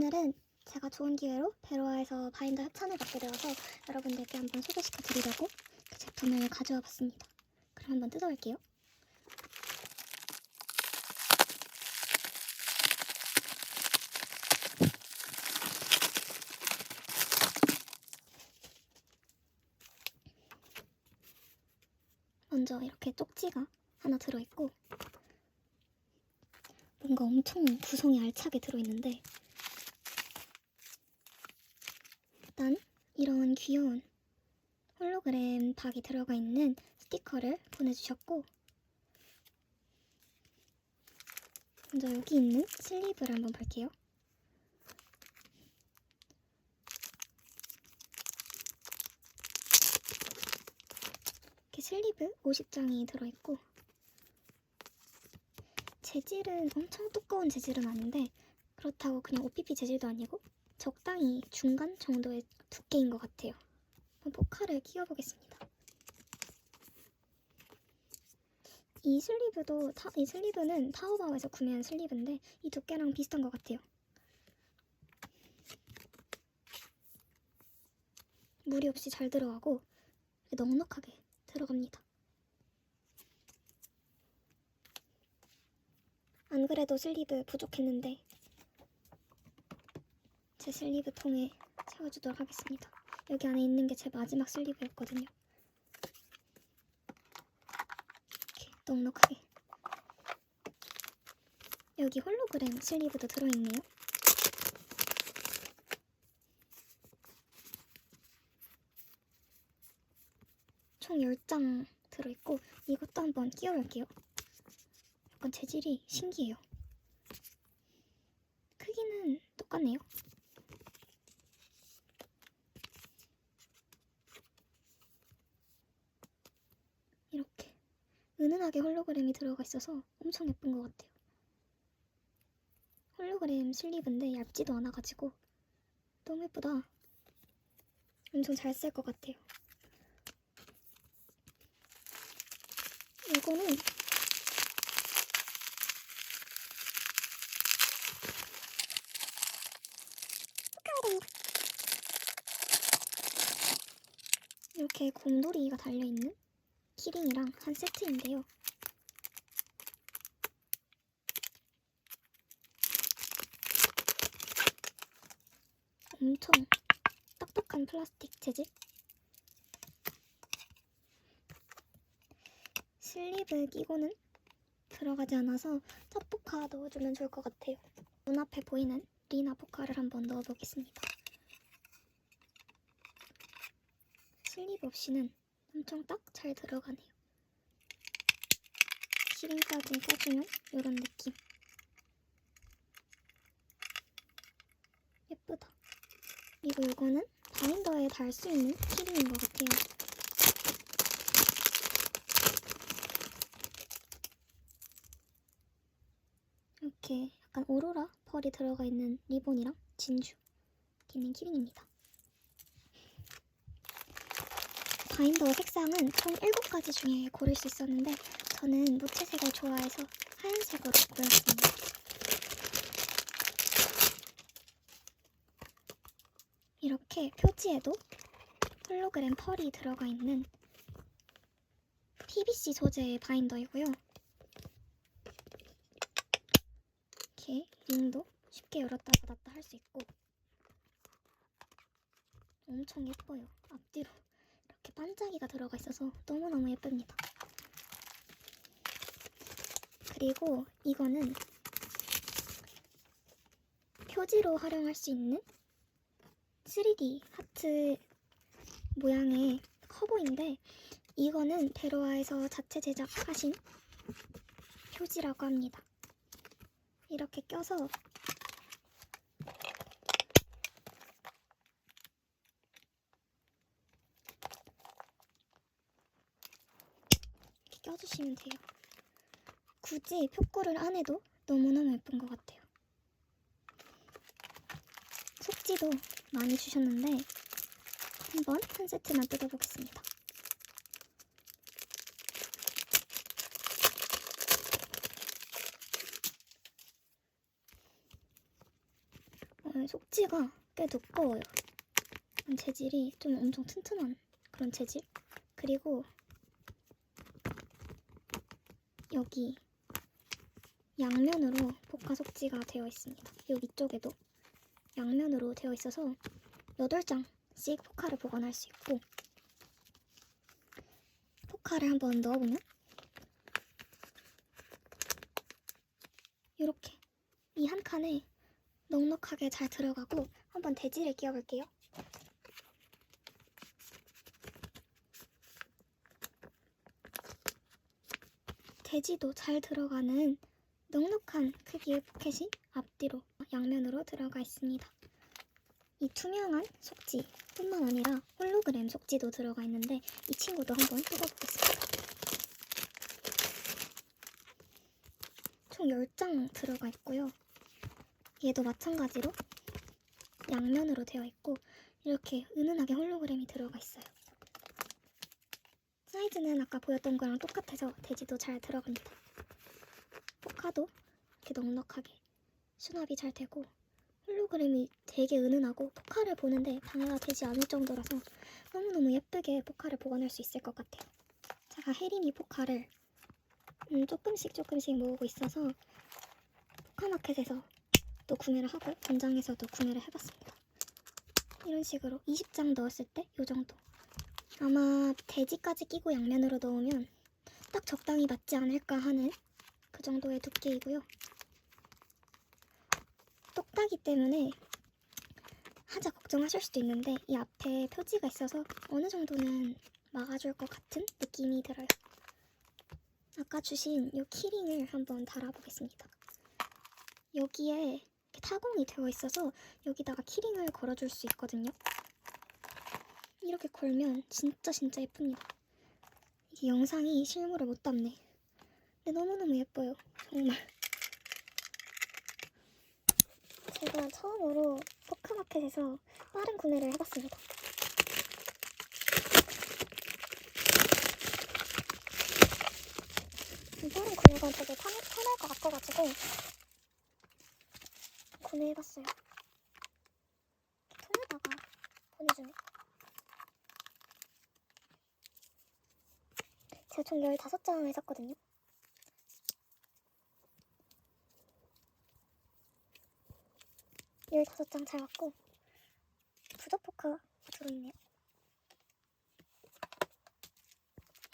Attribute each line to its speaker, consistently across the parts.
Speaker 1: 오늘은 제가 좋은 기회로 베로아에서 바인더 협찬을 받게 되어서 여러분들께 한번 소개시켜 드리려고 그 제품을 가져와 봤습니다. 그럼 한번 뜯어볼게요. 먼저 이렇게 쪽지가 하나 들어있고 뭔가 엄청 구성이 알차게 들어있는데 일단 이런 귀여운 홀로그램 박이 들어가 있는 스티커를 보내주셨고 먼저 여기 있는 슬리브를 한번 볼게요. 이렇게 슬리브 50장이 들어있고 재질은 엄청 두꺼운 재질은 아닌데 그렇다고 그냥 OPP 재질도 아니고 적당히 중간 정도의 두께인 것 같아요. 한번 포카를 끼워보겠습니다. 이 슬리브도 타, 이 슬리브는 타오바오에서 구매한 슬리브인데 이 두께랑 비슷한 것 같아요. 무리 없이 잘 들어가고 넉넉하게 들어갑니다. 안 그래도 슬리브 부족했는데 제 슬리브 통에 채워주도록 하겠습니다. 여기 안에 있는 게 제 마지막 슬리브였거든요. 이렇게 넉넉하게 여기 홀로그램 슬리브도 들어있네요. 총 10장 들어있고 이것도 한번 끼워볼게요. 약간 재질이 신기해요. 크기는 똑같네요. 이렇게 은은하게 홀로그램이 들어가 있어서 엄청 예쁜 것 같아요. 홀로그램 슬리브인데 얇지도 않아가지고 너무 예쁘다. 엄청 잘 쓸 것 같아요. 이거는 이렇게 곰돌이가 달려있는 키링이랑 한 세트인데요. 엄청 딱딱한 플라스틱 재질. 슬리브 끼고는 들어가지 않아서 첫 포카 넣어주면 좋을 것 같아요. 눈앞에 보이는 리나 포카를 한번 넣어보겠습니다. 슬리브 없이는 엄청 딱 잘 들어가네요. 키링까지 껴주면 이런 느낌. 예쁘다. 그리고 이거는 바인더에 달 수 있는 키링인 것 같아요. 이렇게 약간 오로라 펄이 들어가 있는 리본이랑 진주 이렇게 있는 키링입니다. 바인더 색상은 총 7가지 중에 고를 수 있었는데 저는 무채색을 좋아해서 하얀색으로 골랐습니다. 이렇게 표지에도 홀로그램 펄이 들어가 있는 PVC 소재의 바인더이고요. 이렇게 링도 쉽게 열었다 닫았다 할 수 있고 엄청 예뻐요. 앞뒤로 반짝이가 들어가 있어서 너무너무 예쁩니다. 그리고 이거는 표지로 활용할 수 있는 3D 하트 모양의 커버인데 이거는 베로아에서 자체 제작하신 표지라고 합니다. 이렇게 껴서 껴주시면 돼요. 굳이 표구를 안 해도 너무너무 예쁜 것 같아요. 속지도 많이 주셨는데 한번 한 세트만 뜯어보겠습니다. 어, 아, 속지가 꽤 두꺼워요. 재질이 좀 엄청 튼튼한 그런 재질. 그리고 여기 양면으로 포카 속지가 되어 있습니다. 여기 위쪽에도 양면으로 되어 있어서 8장씩 포카를 보관할 수 있고 포카를 한번 넣어보면 이렇게 이 한 칸에 넉넉하게 잘 들어가고 한번 대지를 끼워볼게요. 대지도 잘 들어가는 넉넉한 크기의 포켓이 앞뒤로 양면으로 들어가 있습니다. 이 투명한 속지뿐만 아니라 홀로그램 속지도 들어가 있는데 이 친구도 한번 뜯어보겠습니다. 총 10장 들어가 있고요. 얘도 마찬가지로 양면으로 되어 있고 이렇게 은은하게 홀로그램이 들어가 있어요. 사이즈는 아까 보였던 거랑 똑같아서 돼지도 잘 들어갑니다. 포카도 이렇게 넉넉하게 수납이 잘 되고 홀로그램이 되게 은은하고 포카를 보는데 방해가 되지 않을 정도라서 너무너무 예쁘게 포카를 보관할 수 있을 것 같아요. 제가 혜린이 포카를 음, 조금씩 조금씩 모으고 있어서 포카마켓에서 또 구매를 하고 본장에서도 구매를 해봤습니다. 이런 식으로 20장 넣었을 때 이 정도. 아마 돼지까지 끼고 양면으로 넣으면 딱 적당히 맞지 않을까 하는 그 정도의 두께이고요. 똑딱이 때문에 하자 걱정하실 수도 있는데 이 앞에 표지가 있어서 어느 정도는 막아줄 것 같은 느낌이 들어요. 아까 주신 이 키링을 한번 달아보겠습니다. 여기에 타공이 되어 있어서 여기다가 키링을 걸어줄 수 있거든요. 이렇게 걸면 진짜 진짜 예쁩니다. 이게 영상이 실물을 못 담네. 근데 너무너무 예뻐요. 정말. 제가 처음으로 포크마켓에서 빠른 구매를 해봤습니다. 이 빠른 구매가 되게 편, 편할 것 같아가지고 구매해봤어요. 통에다가 보내주네. 제가 총 15장을 샀거든요. 열다섯 장잘 왔고 부적 포카 들어있네요.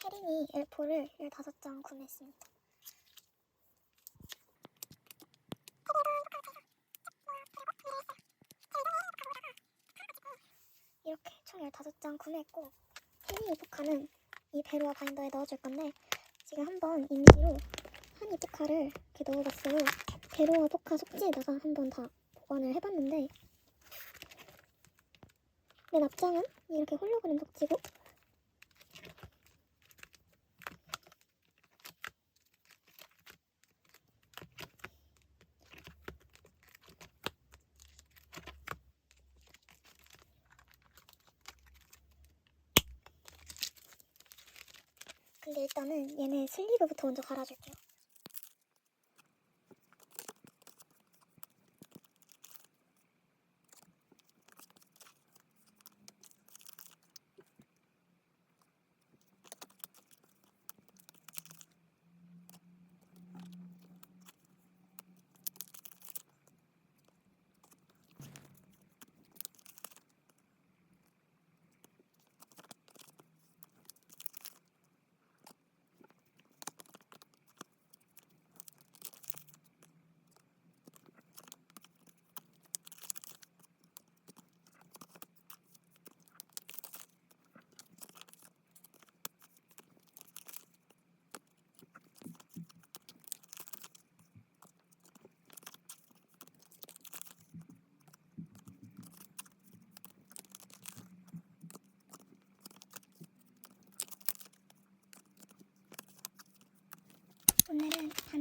Speaker 1: 혜린이 엘포를 15장 구매했습니다. 이렇게 총 15장 구매했고 혜린이 포카는 이 베로와 바인더에 넣어줄 건데 지금 한번 임시로 한 이 포카를 이렇게 넣어봤어요. 베로와 포카 속지에다가 한번 다 보관을 해봤는데 맨 앞장은 이렇게 홀로그램 속지고 근데 일단은 얘네 슬리브부터 먼저 갈아줄게요.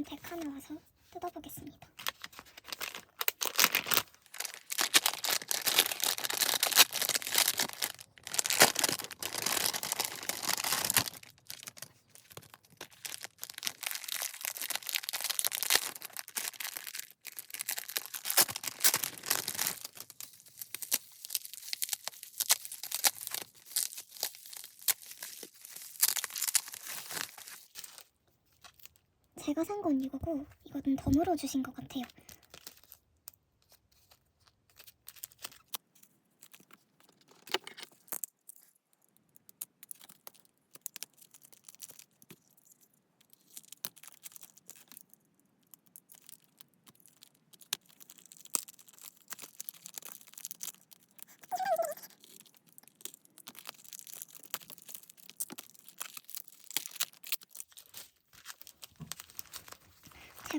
Speaker 1: 단 100칸을 와서 뜯어보겠습니다. 제가 산 건 이거고 이거는 덤으로 주신 것 같아요.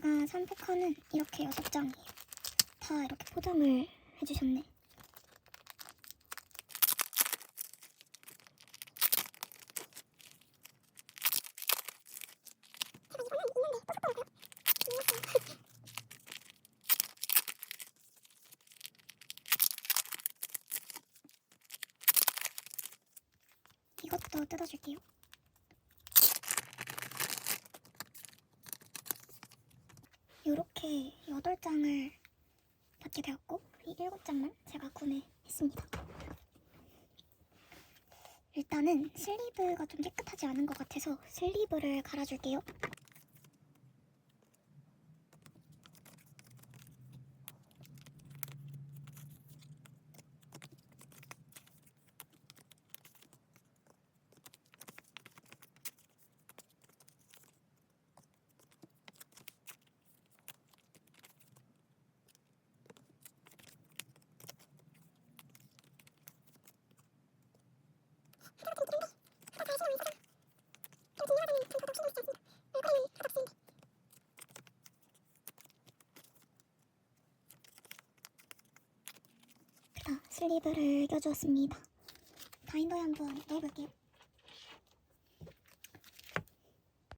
Speaker 1: 제가 산 포카는 이렇게 여섯 장이에요. 다 이렇게 포장을 해주셨네. 이것도 뜯어줄게요. 이렇게 8장을 받게 되었고 이 7장만 제가 구매했습니다. 일단은 슬리브가 좀 깨끗하지 않은 것 같아서 슬리브를 갈아줄게요. 자, 슬리브를 껴주었습니다. 바인더에 한번 넣어볼게요.